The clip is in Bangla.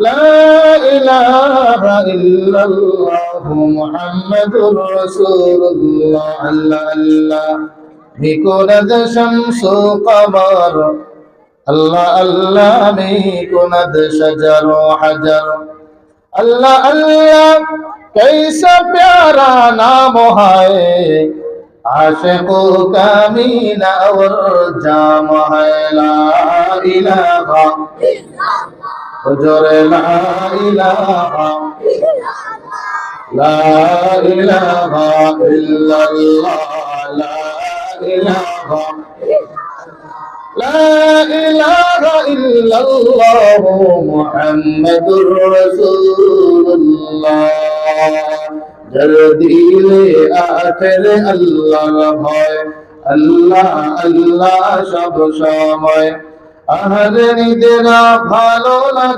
لا إله إلا الله محمد رسول الله الله الله ميكونة شمس قمر الله الله ميكونة شجر حجر الله الله कैसा प्यारा नाम है आशिको का मीना और जाम है ला इलाहा হুজুরে, লা ইলাহা লা ইলাহা ইল্লাল্লাহ, লা ইলাহা لا إله إلا الله محمد رسول الله যার দিলে আখের আল্লাহর ভয়, আল্লাহ আল্লাহ সব সময়। আহার নিদেরা ভালো লাগে।